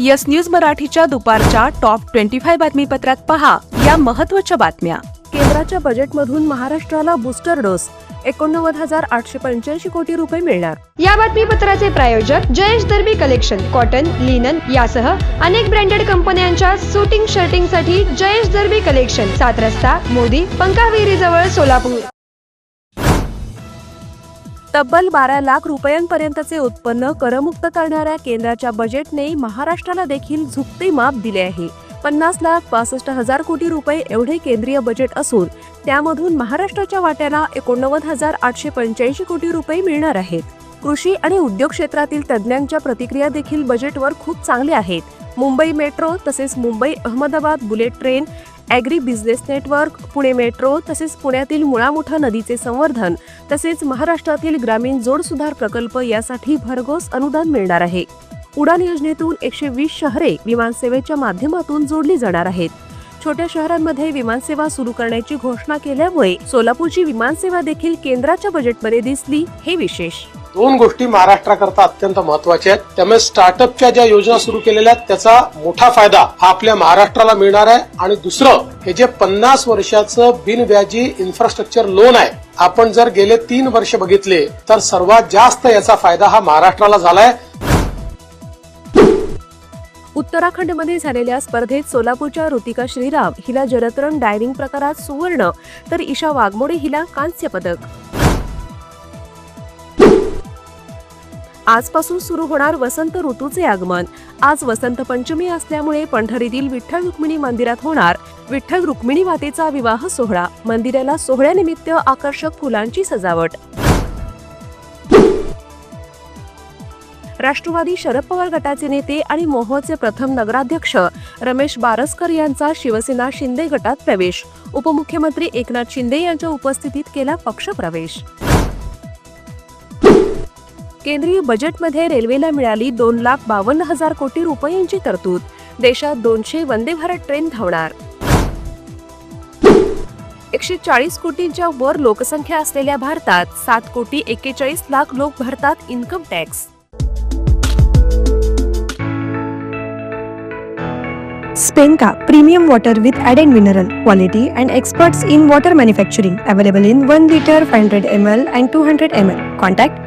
Yes news मराठीच्या दुपारच्या top twenty five बातमीपत्रात पहा या महत्त्वाच्या बातम्या. केंद्राच्या बजेटमधून महाराष्ट्राला बूस्टर डोस. एकोणनव्वद हजार आठशे पंच्याऐंशी कोटी रुपये मिळणार. या बातमीपत्राचे प्रायोजक Jayesh Darbi collection cotton linen यासह अनेक ब्रँडेड कंपन्यांच्या सुटिंग शर्टिंगसाठी जयेश दर्बी कलेक्शन सात रस्ता मोदी पंकाविरी जवळ सोलापूर. तब्बल बारा लाख रुपयांपर्यंतचे उत्पन्न करमुक्त करणाऱ्या केंद्राच्या बजेटने महाराष्ट्राला देखील झुकते माप दिले आहे. पन्नास लाख पासष्ट हजार कोटी रुपये एवढे केंद्रीय बजेट असून त्यामधून महाराष्ट्राच्या वाट्याला एकोणनव्वद हजार आठशे पंच्याऐंशी कोटी रुपये मिळणार आहेत. कृषी आणि उद्योग क्षेत्रातील तज्ज्ञांच्या प्रतिक्रिया देखील बजेटवर खूप चांगल्या आहेत. मुंबई मेट्रो तसेच Mumbai Ahmedabad bullet train agri business network Pune metro तसेच पुण्यातील मुळामुठा नदीचे संवर्धन तसेच महाराष्ट्रातील ग्रामीण जोड सुधार प्रकल्प यासाठी भरघोस अनुदान मिळणार आहे. उडान योजनेतून एकशे वीस शहरे विमानसेवेच्या माध्यमातून जोडली जाणार आहेत. छोट्या शहरांमध्ये विमानसेवा सुरू करण्याची घोषणा केल्यामुळे सोलापूरची विमानसेवा देखील केंद्राच्या बजेटमध्ये दिसली हे विशेष. दोन गोष्टी महाराष्ट्राकरता अत्यंत महत्त्वाच्या आहेत. त्यामुळे स्टार्टअपच्या ज्या योजना सुरू केलेल्या आहेत त्याचा मोठा फायदा हा आपल्या महाराष्ट्राला मिळणार आहे. आणि दुसरं हे जे पन्नास वर्षाचं बिनव्याजी इन्फ्रास्ट्रक्चर लोन आहे आपण जर गेले तीन वर्ष बघितले तर सर्वात जास्त याचा फायदा हा महाराष्ट्राला झालाय. उत्तराखंडमध्ये झालेल्या स्पर्धेत सोलापूरच्या ऋतिका श्रीराम हिला जलतरण डायव्हिंग प्रकारात सुवर्ण तर ईशा वाघमोडे हिला कांस्य पदक. आजपासून सुरू होणार वसंत ऋतूचे आगमन. आज वसंत पंचमी असल्यामुळे पंढरीतील विठ्ठल रुक्मिणी मंदिरात होणार विठ्ठल रुक्मिणी मातेचा विवाह सोहळा. मंदिराला सोहळ्यानिमित्त आकर्षक फुलांची सजावट. राष्ट्रवादी शरद पवार गटाचे नेते आणि मोहोळचे प्रथम नगराध्यक्ष रमेश बारसकर यांचा शिवसेना शिंदे गटात प्रवेश. उपमुख्यमंत्री एकनाथ शिंदे यांच्या उपस्थितीत केला पक्षप्रवेश. केंद्रीय बजेटमध्ये रेल्वेला मिळाली दोन लाख बावन्न हजार कोटी रुपयांची तरतूद. देशात दोनशे वंदे भारत ट्रेन धावणार. एकशे चाळीस कोटींच्या वर लोकसंख्या असलेल्या भारतात सात कोटी एक्केचाळीस लाख लोक भरतात income tax. Spenka premium water with add added mineral quality and experts in water manufacturing available in one litre five hundred M L and two hundred M L. Contact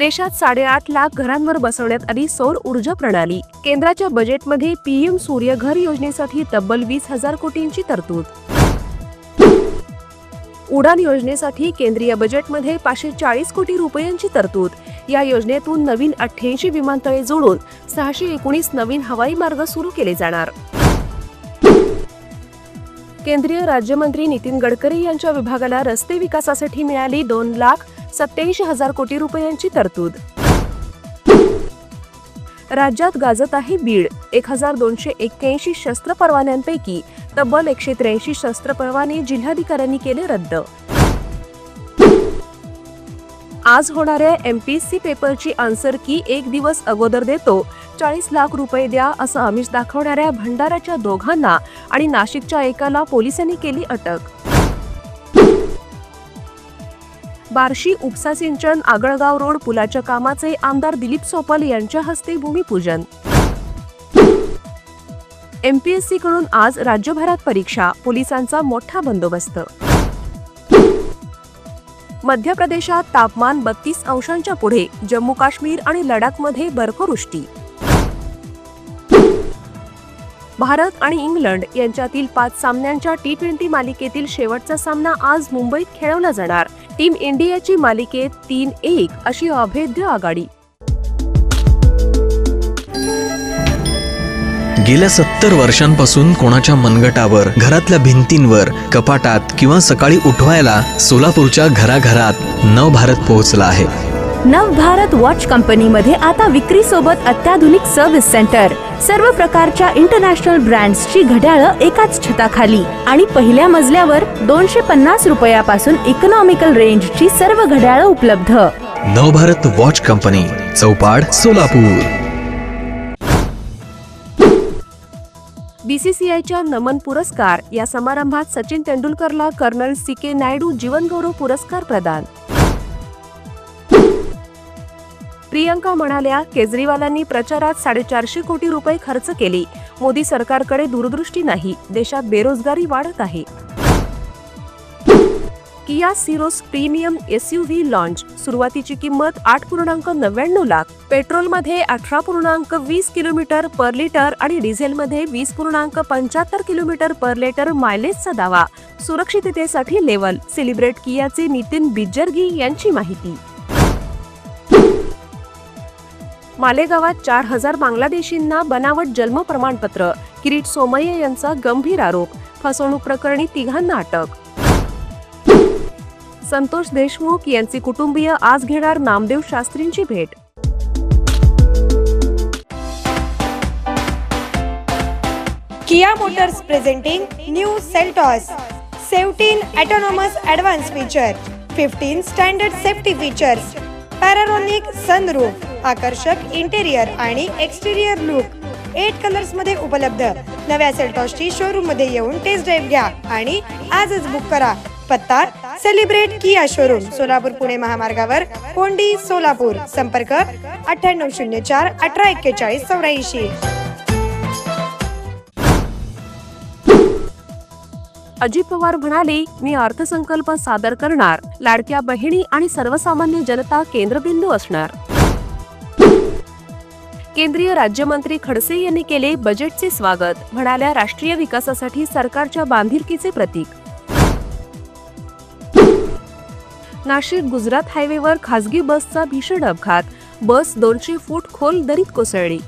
देशात साडेआठ लाख घरांवर बसवण्यात आली सौर ऊर्जा प्रणाली. केंद्राच्या बजेटमध्ये पीएम सूर्य घर योजनेसाठी तब्बल वीस हजार कोटींची तरतूद. उडान योजनेसाठी केंद्रीय बजेटमध्ये पाचशे चाळीस कोटी रुपयांची तरतूद. या योजनेतून नवीन अठ्ठ्याऐंशी विमानतळे जोडून सहाशे एकोणीस नवीन हवाई मार्ग सुरू केले जाणार. केंद्रीय राज्यमंत्री नितीन गडकरी यांच्या विभागाला रस्ते विकासासाठी मिळाली दोन लाख सत्याऐंशी हजार कोटी रुपयांची तरतूद. राज्यात गाजत आहे बीड. एक हजार दोनशे एक्क्याऐंशी शस्त्र परवान्यांपैकी तब्बल एकशे त्र्याऐंशी शस्त्र परवाने जिल्हाधिकाऱ्यांनी केले रद्द. आज होणाऱ्या एम पी सी पेपरची आन्सर की एक दिवस अगोदर देतो चाळीस लाख रुपये द्या असं आमिष दाखवणाऱ्या भंडाराच्या दोघांना आणि नाशिकच्या एकाला पोलिसांनी केली अटक. बार्शी उपसा सिंचन आगळगाव रोड पुलाच्या कामाचे आमदार दिलीप सोपल यांच्या हस्ते भूमिपूजन. एमपीएससी कडून आज राज्यभरात परीक्षा पोलिसांचा मोठा बंदोबस्त. मध्य प्रदेशात तापमान बत्तीस अंशांच्या पुढे जम्मू काश्मीर आणि लडाखमध्ये बर्फवृष्टी. भारत आणि इंग्लंड यांच्यातील पाच सामन्यांच्या टी ट्वेंटी मालिकेतील शेवटचा सामना आज मुंबईत खेळवला जाणार. टीम इंडियाची मालिकेत तीन एक अशी अभेद्य आघाडी. गेल्या सत्तर वर्षांपासून कोणाच्या मनगटावर घरातल्या भिंतींवर कपाटात किंवा सकाळी उठवायला सोलापूरच्या घराघरात नवभारत पोहोचला आहे. नवभारत वॉच कंपनीमध्ये आता विक्री सोबत अत्याधुनिक सर्व्हिस सेंटर सर्व प्रकारच्या इंटरनॅशनल ब्रँड्सची घड्याळं एकाच छताखाली. आणि पहिल्या मजल्यावर दोनशे पन्नास रुपयापासून इकॉनॉमिकल रेंजची सर्व घड्याळं उपलब्ध. Navbharat watch company Chaupad Solapur. बीसीसीआयच्या Naman पुरस्कार या समारंभात सचिन तेंडुलकरला कर्नल सी के नायडू जीवनगौरव पुरस्कार प्रदान. प्रियंका म्हणाल्या केजरीवालांनी प्रचारात साडेचारशे कोटी रुपये खर्च केले. मोदी सरकारकडे दूरदृष्टी नाही. देशात बेरोजगारी वाढत आहे. Kia Syros premium SUV launch. सुरुवातीची किंमत आठ पूर्णांक नव्याण्णव लाख. पेट्रोलमध्ये अठरा पूर्णांक वीस किलोमीटर पर लिटर आणि डिझेलमध्ये वीस पूर्णांक पंच्याहत्तर किलोमीटर पर लिटर मायलेजचा दावा. सुरक्षिततेसाठी लेवल. सेलिब्रेट कियाचे नितीन बिज्जरगी यांची माहिती. मालेगावात चार हजार बांगलादेशींना बनावट जन्म प्रमाणपत्र. किरीट सोमय्या यांचा गंभीर आरोप. फसवणूक प्रकरणी तिघांना अटक. संतोष देशमुख यांचे कुटुंबीय आज घेणार नामदेव शास्त्रींची भेट. Kia Motors presenting new Seltos. Seventeen autonomous advance feature. Fifteen standard safety features. Panoramic sunroof. आकर्षक इंटेरियर आणि एक्सटेरियर लुक एट कलर्समध्ये उपलब्ध. नव्या सेल्टॉसची शोरूममध्ये येऊन टेस्ट ड्राईव्ह घ्या आणि आजच बुक करा. पत्ता Celebrate Kia showroom Solapur Pune महामार्गावर कोंडी सोलापूर. संपर्क अठ्ठ्याण्णव शून्य चार अठरा एक्केचाळीस चौऱ्याऐंशी. अजित पवार म्हणाले मी अर्थसंकल्प सादर करणार. लाडक्या बहिणी आणि सर्वसामान्य जनता केंद्रबिंदू असणार. केंद्रीय राज्यमंत्री खडसे यांनी केले बजेटचे स्वागत म्हणाल्या राष्ट्रीय विकासासाठी सरकारच्या बांधिलकीचे प्रतीक. नाशिक गुजरात हायवेवर खासगी बसचा भीषण अपघात बस दोनशे फूट खोल दरीत कोसळली.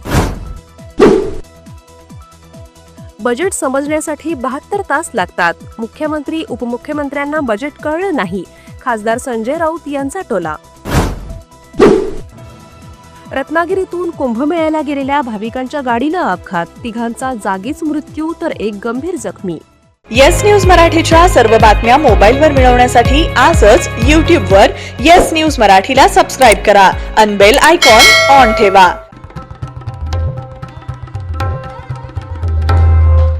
बजेट समजण्यासाठी बहात्तर तास लागतात. मुख्यमंत्री उपमुख्यमंत्र्यांना बजेट कळलं नाही. खासदार संजय राऊत यांचा टोला रत्नागिरीतून कुंभमेळ्याला गेलेल्या भाविकांच्या गाडीला अपघात. तिघांचा जागीच मृत्यू तर एक गंभीर जखमी. येस न्यूज मराठीच्या सर्व बातम्या मोबाईलवर मिळवण्यासाठी आजच यूट्यूबवर येस न्यूज मराठीला सबस्क्राईब करा. अनबेल आयकॉन ऑन ठेवा.